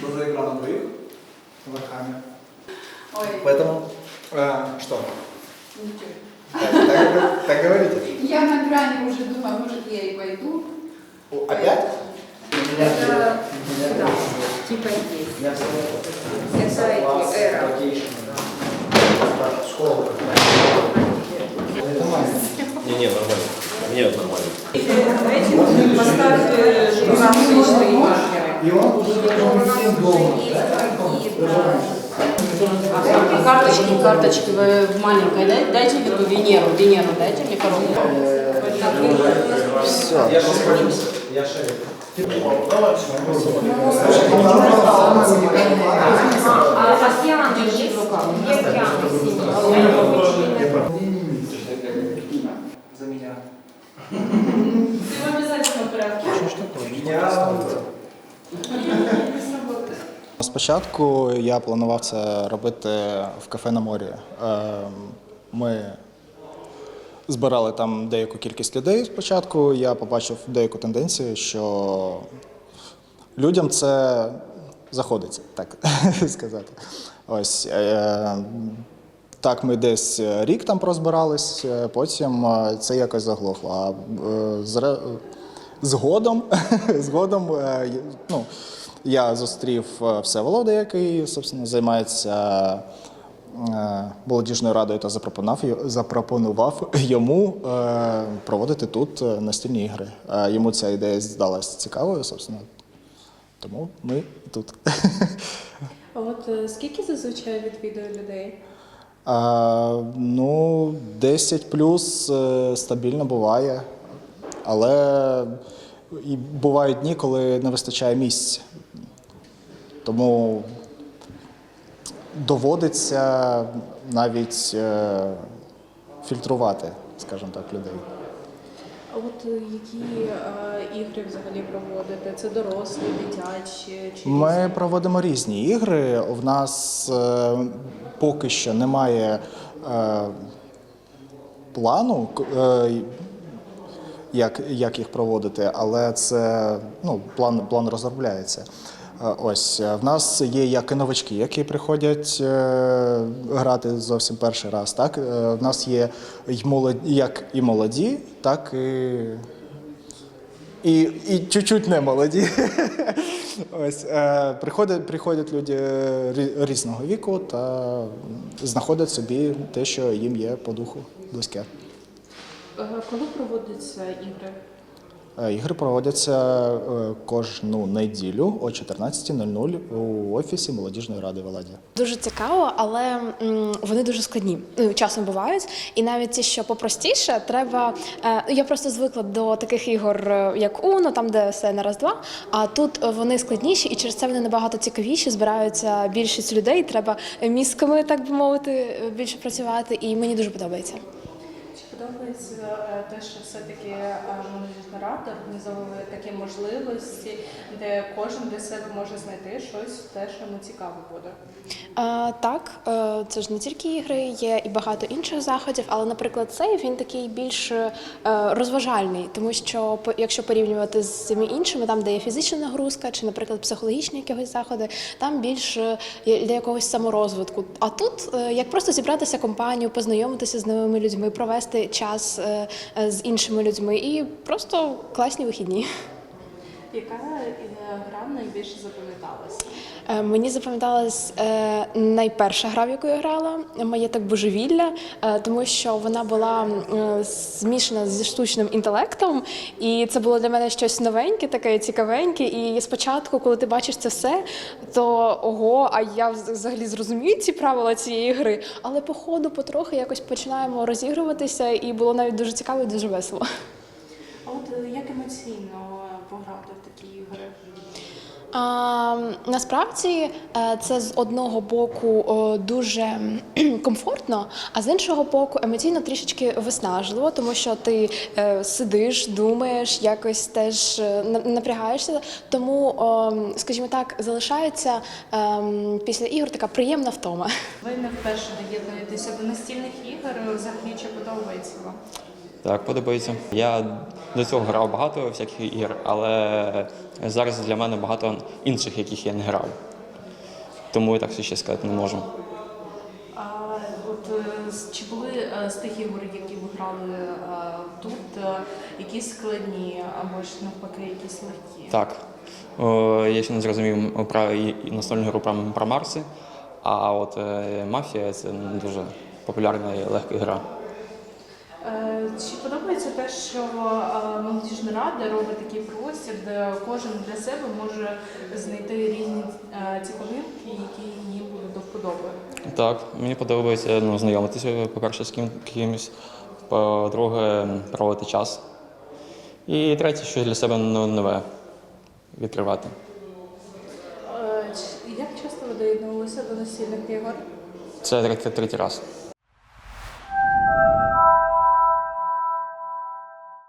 что за игра на двоих? Лохами. Поэтому, а, э, что? Ничего. Так, так, так говорите. Я на грани уже думаю, может я и пойду. О, опять? Это, типа да, типа идеи. Это эра. Школа. Не, не, нормально. Мне нормально. Давайте поставьте э, и он уже всем дома. А Карточки, карточки вы в маленькой дай- дайте эту Венеру, Венеру дайте мне коробку. Все. Я сейчас Я шарик. А океан. За меня. Ты в обязательном порядке. Я... Спочатку я планував це робити в кафе на морі. Е, Ми збирали там деяку кількість людей спочатку. Я побачив деяку тенденцію, що людям це заходиться, так сказати. Ось. е, Так, ми десь рік там прозбирались, е, потім це якось заглохло. А згодом, згодом ну, я зустрів е, Всеволода, який собственно, займається е, молодіжною радою та запропонував, запропонував йому е, проводити тут настільні ігри. Йому ця ідея здалась цікавою, собственно. Тому ми тут. А от скільки зазвичай відвідує людей? А, ну, 10 плюс стабільно буває. Але і бувають дні, коли не вистачає місць. Тому доводиться навіть е, фільтрувати, скажімо так, людей. А от е, які е, ігри взагалі проводите? Це дорослі, дитячі чи Ми проводимо різні ігри. У нас е, поки що немає е, плану, е, як, як їх проводити, але це ну, план, план розробляється. Е, Ось е, в нас є як і новачки, які приходять е, грати зовсім перший раз. Так в нас є як і молоді, так і і, і чуть-чуть не молоді. Ось е, приходять, приходять люди різного віку та знаходять собі те, що їм є по духу близьке. Е, коли проводяться ігри? Е, Ігри проводяться е, кожну неділю о 14.00 у офісі молодіжної ради Валаді. Дуже цікаво, але вони дуже складні. Ну, часом бувають. І навіть ті, що попростіше, треба. Е, я просто звикла до таких ігор, як Уно, там де все на раз-два. А тут вони складніші, і через це вони набагато цікавіші. Збираються більшість людей. Треба мізками, так би мовити, більше працювати. І мені дуже подобається. Подобається е, те, що все-таки е, рада організовує такі можливості, де кожен для себе може знайти щось, те, що йому цікаво буде? Е, так, е, це ж не тільки ігри, є і багато інших заходів, але, наприклад, цей він такий більш розважальний, тому що якщо порівнювати з цими іншими, там, де є фізична нагрузка, чи, наприклад, психологічні якісь заходи, там більш для якогось саморозвитку. А тут як просто зібратися компанію, познайомитися з новими людьми, провести час е, е, з іншими людьми і просто класні вихідні. Яка гра найбільше запам'яталася? Е, Мені запам'яталась е, найперша гра, в яку я грала, маєток божевілля, е, тому що вона була змішана зі штучним інтелектом, і це було для мене щось новеньке, таке цікавеньке. І спочатку, коли ти бачиш це все, то ого, а я взагалі зрозумію ці правила цієї гри. Але по ходу потрохи якось починаємо розігруватися, і було навіть дуже цікаво і дуже весело. А от як емоційно пограти в такі ігри? А, насправді е, це з одного боку дуже комфортно, а з іншого боку емоційно трішечки виснажливо, тому що ти е, сидиш, думаєш, якось теж е, на- напрягаєшся. Тому, скажімо так, залишається ем, після ігор така приємна втома. Ви не вперше доєднуєтеся до настільних ігор, взагалі чи подобається вам? Так, подобається. Я до цього грав багато всяких ігор, але зараз для мене багато інших, яких я не грав. Тому я так ще сказати не можу. А от е, чи були е, з тих ігор, які ви грали е, тут, якісь складні або ж навпаки якісь легкі? Так. Я ще не зрозумів про настольну гру про, Марси, а от мафія це дуже популярна і легка гра. Е, Чи подобається те, що е, молодіжна рада робить такий простір, де кожен для себе може знайти різні е, цікавинки, які їм будуть до вподоби? Так, мені подобається ну, знайомитися, по-перше, з ким, кимось, по-друге, проводити час. І третє, що для себе ну, нове відкривати. Як часто ви доєднувалися до настільних ігор? Це третій раз.